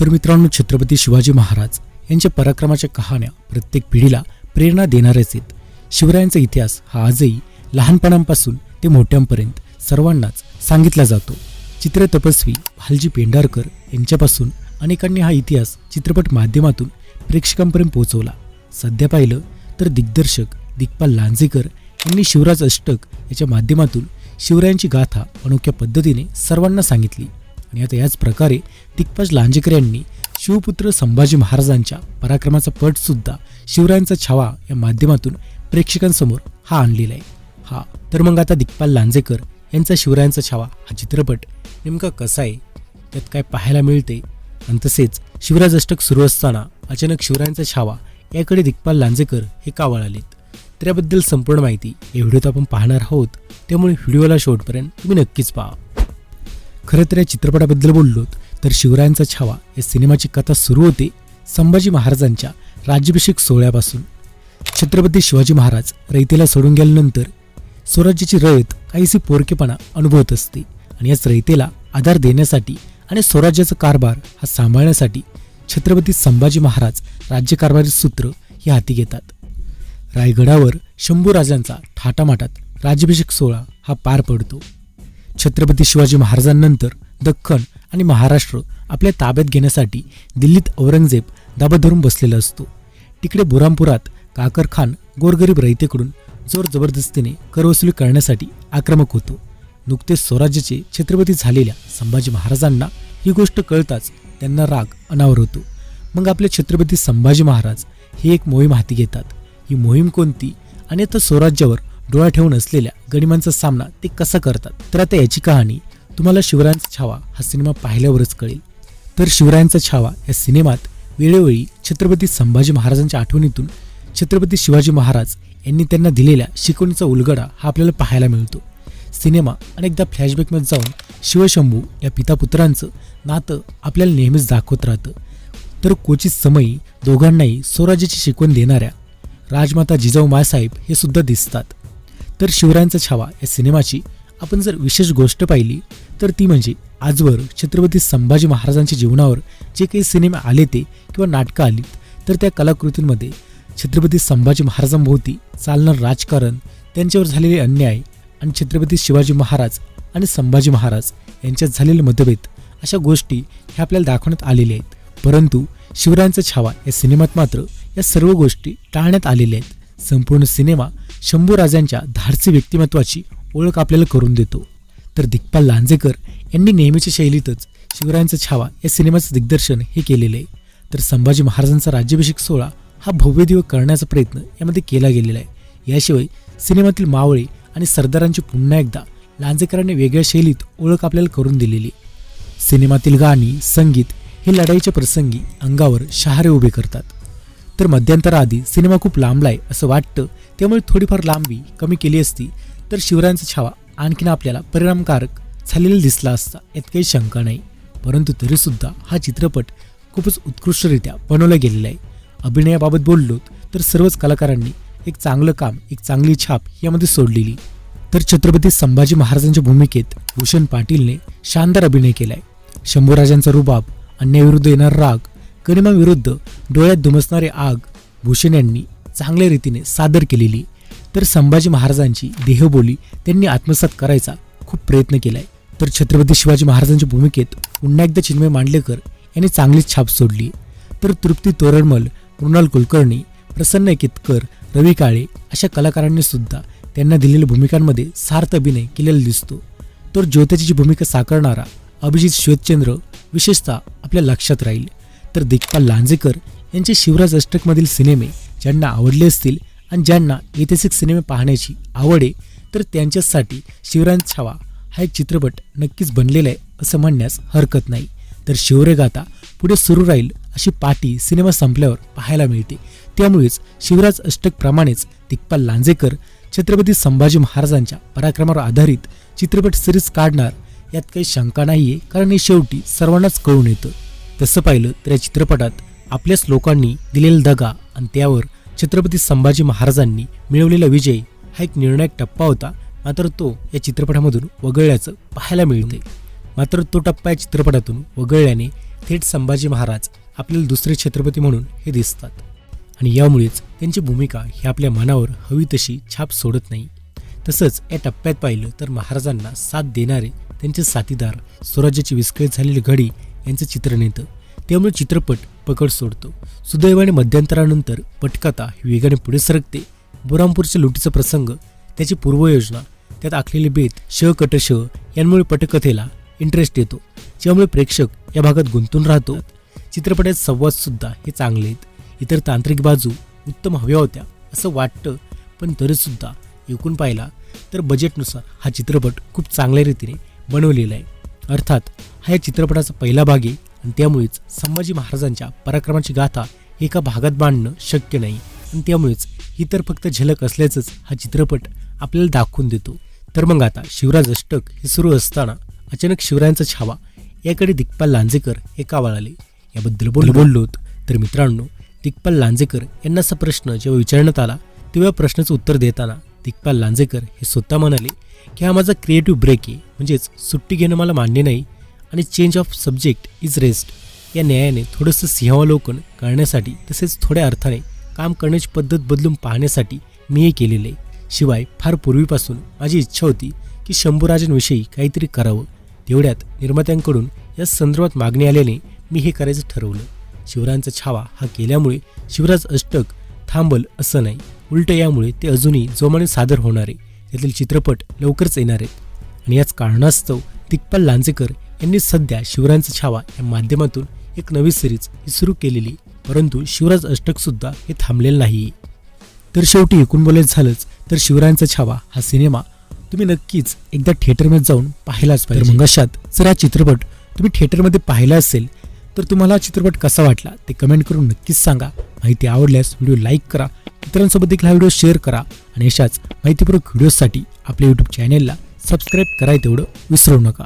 तर मित्रांनो छत्रपती शिवाजी महाराज यांच्या पराक्रमाच्या कहाण्या प्रत्येक पिढीला प्रेरणा देणाऱ्याच आहेत. शिवरायांचा इतिहास हा आजही लहानपणापासून ते मोठ्यांपर्यंत सर्वांनाच सांगितला जातो. चित्र तपस्वी भालजी पेंढारकर यांच्यापासून अनेकांनी हा इतिहास चित्रपट माध्यमातून प्रेक्षकांपर्यंत पोहोचवला. सध्या पाहिलं तर दिग्दर्शक दिग्पाल लांजेकर यांनी शिवराज अष्टक याच्या माध्यमातून शिवरायांची गाथा अनोख्या पद्धतीने सर्वांना सांगितली. आणि आता याच प्रकारे दिग्पाल लांजेकर यांनी शिवपुत्र संभाजी महाराजांच्या पराक्रमाचा पट सुद्धा शिवरायांचा छावा या माध्यमातून प्रेक्षकांसमोर हा आणलेला आहे. हा. तर मग आता दिग्पाल लांजेकर यांचा शिवरायांचा छावा हा चित्रपट नेमका कसा आहे? त्यात काय पाहायला मिळते? आणि तसेच शिवराज अष्टक सुरू असताना अचानक शिवरायांचा छावा याकडे दिग्पाल लांजेकर हे का वळालेत? तर याबद्दल संपूर्ण माहिती या व्हिडिओत आपण पाहणार आहोत. त्यामुळे व्हिडिओला शेवटपर्यंत तुम्ही नक्कीच पहा. खरं तर या चित्रपटाबद्दल बोललो तर शिवरायांचा छावा या सिनेमाची कथा सुरू होते संभाजी महाराजांच्या राज्याभिषेक सोहळ्यापासून. छत्रपती शिवाजी महाराज रयतेला सोडून गेल्यानंतर स्वराज्याची रयत काहीशी पोरकेपणा अनुभवत असते आणि याच रयतेला आधार देण्यासाठी आणि स्वराज्याचा कारभार हा सांभाळण्यासाठी छत्रपती संभाजी महाराज राज्यकारभारी सूत्र हे हाती घेतात. रायगडावर शंभू राजांचा थाटामाटात राज्याभिषेक सोहळा हा पार पडतो. छत्रपती शिवाजी महाराजांनंतर दख्खन आणि महाराष्ट्र आपल्या ताब्यात घेण्यासाठी दिल्लीत औरंगजेब दाबा धरून बसलेला असतो. तिकडे बुरामपुरात काकर खान गोरगरीब रयतेकडून जोर जबरदस्तीने करवसुली करण्यासाठी आक्रमक होतो. नुकतेच स्वराज्याचे छत्रपती झालेल्या संभाजी महाराजांना ही गोष्ट कळताच त्यांना राग अनावर होतो. मग आपले छत्रपती संभाजी महाराज ही एक मोहीम हाती घेतात. ही मोहीम कोणती? आणि आता स्वराज्यावर डोळा ठेवून असलेल्या गणिमांचा सामना ते कसा करतात? तर आता याची कहाणी तुम्हाला शिवरायांचा छावा हा सिनेमा पाहिल्यावरच कळेल. तर शिवरायांचा छावा या सिनेमात वेळोवेळी छत्रपती संभाजी महाराजांच्या आठवणीतून छत्रपती शिवाजी महाराज यांनी त्यांना दिलेल्या शिकवणीचा उलगडा हा आपल्याला पाहायला मिळतो. सिनेमा अनेकदा फ्लॅशबॅकमध्ये जाऊन शिवशंभू या पितापुत्रांचं नातं आपल्याला नेहमीच दाखवत राहतं. तर क्वचित समयी दोघांनाही स्वराज्याची शिकवण देणाऱ्या राजमाता जिजाऊ मासाहेब हे सुद्धा दिसतात. तर शिवरायांचा छावा या सिनेमाची आपण जर विशेष गोष्ट पाहिली तर ती म्हणजे आजवर छत्रपती संभाजी महाराजांच्या जीवनावर जे काही सिनेमे आले ते किंवा नाटकं आली तर त्या कलाकृतींमध्ये छत्रपती संभाजी महाराजांभोवती चालणारं राजकारण त्यांच्यावर झालेले अन्याय आणि छत्रपती शिवाजी महाराज आणि संभाजी महाराज यांच्यात झालेले मतभेद अशा गोष्टी ह्या आपल्याला दाखवण्यात आलेल्या आहेत. परंतु शिवरायांचा छावा या सिनेमात मात्र या सर्व गोष्टी टाळण्यात आलेल्या आहेत. संपूर्ण सिनेमा शंभूराजांच्या धाडसी व्यक्तिमत्वाची ओळख आपल्याला करून देतो. तर दिग्पाल लांजेकर यांनी नेहमीच्या शैलीतच शिवरायांचा छावा या सिनेमाचं दिग्दर्शन हे केलेलं आहे. तर संभाजी महाराजांचा राज्याभिषेक सोहळा हा भव्य दिवस करण्याचा प्रयत्न यामध्ये केला गेलेला आहे. याशिवाय सिनेमातील मावळे आणि सरदारांची पुन्हा एकदा लांजेकरांनी वेगळ्या शैलीत ओळख आपल्याला करून दिलेली सिनेमातील गाणी संगीत हे लढाईच्या प्रसंगी अंगावर शहारे उभे करतात. तर मध्यंतराआधी सिनेमा खूप लांबलाय असं वाटतं. त्यामुळे थोडीफार लांबी कमी केली असती. तर शिवरायांचा छावा आणखीन आपल्याला परिणामकारक झालेला दिसला असता यात काही शंका नाही. परंतु तरीसुद्धा हा चित्रपट खूपच उत्कृष्टरित्या बनवला गेलेला आहे. अभिनयाबाबत बोललो तर सर्वच कलाकारांनी एक चांगलं काम एक चांगली छाप यामध्ये सोडलेली. तर छत्रपती संभाजी महाराजांच्या भूमिकेत भूषण पाटीलने शानदार अभिनय केलाय. शंभूराजांचा रुबाब अन्याविरुद्ध येणार राग गनिमाविरुद्ध डोळ्यात धुमसणारी आग भूषण यांनी चांगल्या रीतीने सादर केलेली. तर संभाजी महाराजांची देहबोली त्यांनी आत्मसात करायचा खूप प्रयत्न केलाय. तर छत्रपती शिवाजी महाराजांच्या भूमिकेत पुन्हा एकदा चिन्मय मांडलेकर यांनी चांगलीच छाप सोडली. तर तृप्ती तोरडमल मृणाल कुलकर्णी प्रसन्न केतकर रवी काळे अशा कलाकारांनी सुद्धा त्यांना दिलेल्या भूमिकांमध्ये सार्थ अभिनय केलेला दिसतो. तर ज्योतिजीची भूमिका साकारणारा अभिजित श्वेतचंद्र विशेषतः आपल्या लक्षात राहील. तर दिग्पाल लांजेकर यांचे शिवराज अष्टकमधील सिनेमे ज्यांना आवडले असतील आणि ज्यांना ऐतिहासिक सिनेमे पाहण्याची आवड आहे तर त्यांच्यासाठी शिवराज छावा हा एक चित्रपट नक्कीच बनलेला आहे असं म्हणण्यास हरकत नाही. तर शिवरेगाथा पुढे सुरू राहील अशी पाटी सिनेमा संपल्यावर पाहायला मिळते. त्यामुळेच शिवराज अष्टकप्रमाणेच दिग्पाल लांजेकर छत्रपती संभाजी महाराजांच्या पराक्रमावर आधारित चित्रपट सिरीज काढणार यात काही शंका नाहीये कारण हे शेवटी सर्वांनाच कळून येतं. तसं पाहिलं तर या चित्रपटात आपल्याच लोकांनी दिलेला दगा आणि त्यावर छत्रपती संभाजी महाराजांनी मिळवलेला विजय हा एक निर्णायक टप्पा होता. मात्र तो या चित्रपटामधून वगळल्याचं पाहायला मिळते मात्र तो टप्पा या चित्रपटातून वगळल्याने थेट संभाजी महाराज आपल्याला दुसरे छत्रपती म्हणून हे दिसतात. आणि यामुळेच त्यांची भूमिका ही आपल्या मनावर हवी तशी छाप सोडत नाही. तसंच या टप्प्यात पाहिलं तर महाराजांना साथ देणारे त्यांचे साथीदार स्वराज्याची विस्कळीत झालेली घडी यांचं चित्रण येतं. त्यामुळे चित्रपट पकड सोडतो. सुदैवाने मध्यंतरानंतर पटकथा ही वेगाने पुढे सरकते. बुरामपूरच्या लुटीचा प्रसंग त्याची पूर्वयोजना त्यात आखलेले बेत श कट श यांमुळे पटकथेला इंटरेस्ट येतो. ज्यामुळे प्रेक्षक या भागात गुंतून राहतो. चित्रपटात संवादसुद्धा हे चांगले आहेत. इतर तांत्रिक बाजू उत्तम हव्या होत्या असं वाटतं पण तरीसुद्धा एकूण पाहिला तर बजेटनुसार हा चित्रपट खूप चांगल्या रीतीने बनवलेला आहे. अर्थात हा या चित्रपटाचा पहिला भाग आहे आणि त्यामुळेच संभाजी महाराजांच्या पराक्रमाची गाथा एका भागात मांडणं शक्य नाही. आणि त्यामुळेच ही तर फक्त झलक असल्याचंच हा चित्रपट आपल्याला दाखवून देतो. तर मग आता शिवराज अष्टक हे सुरू असताना अचानक शिवरायांचा छावा याकडे दिग्पाल लांजेकर हे का वळाले याबद्दल बोल बोललोत. तर मित्रांनो दिग्पाल लांजेकर यांना असा प्रश्न जेव्हा विचारण्यात आला तेव्हा प्रश्नाचं उत्तर देताना दिग्पाल लांजेकर हे स्वतः म्हणाले की हा माझा क्रिएटिव्ह ब्रेक आहे. म्हणजेच सुट्टी घेणं मला मान्य नाही आणि change of subject is rest या न्यायाने थोडंसं सिंहावलोकन करण्यासाठी तसेच थोड्या अर्थाने काम करण्याची पद्धत बदलून पाहण्यासाठी मी हे केलेलं आहे. शिवाय फार पूर्वीपासून माझी इच्छा होती की शंभूराजांविषयी काहीतरी करावं. तेवढ्यात निर्मात्यांकडून या संदर्भात मागणी आल्याने मी हे करायचं ठरवलं. शिवरायांचा छावा हा केल्यामुळे शिवराज अष्टक थांबल असं नाही. उलट यामुळे ते अजूनही जोमाने सादर होणारे. त्यातील चित्रपट लवकरच येणार आहेत. आणि याच कारणास्तव दिग्पाल लांजेकर यांनी सध्या शिवरायांचा छावा या माध्यमातून एक नवी सिरीज ही सुरू केलेली. परंतु शिवराज अष्टकसुद्धा हे थांबलेलं नाही तर शेवटी एकूण बोलायचं झालंच तर शिवरायांचा छावा हा सिनेमा तुम्ही नक्कीच एकदा थिएटरमध्ये जाऊन पाहिलाच पाहिजे. मग अशात जर हा चित्रपट तुम्ही थिएटरमध्ये पाहिला असेल तर तुम्हाला हा चित्रपट कसा वाटला ते कमेंट करून नक्कीच सांगा. माहिती आवडल्यास व्हिडिओ लाईक करा मित्रांसोबत देखील हा व्हिडिओ शेअर करा आणि अशाच माहितीपूर्वक व्हिडिओसाठी आपल्या यूट्यूब चॅनेलला सबस्क्राईब करायला तेवढं विसरू नका.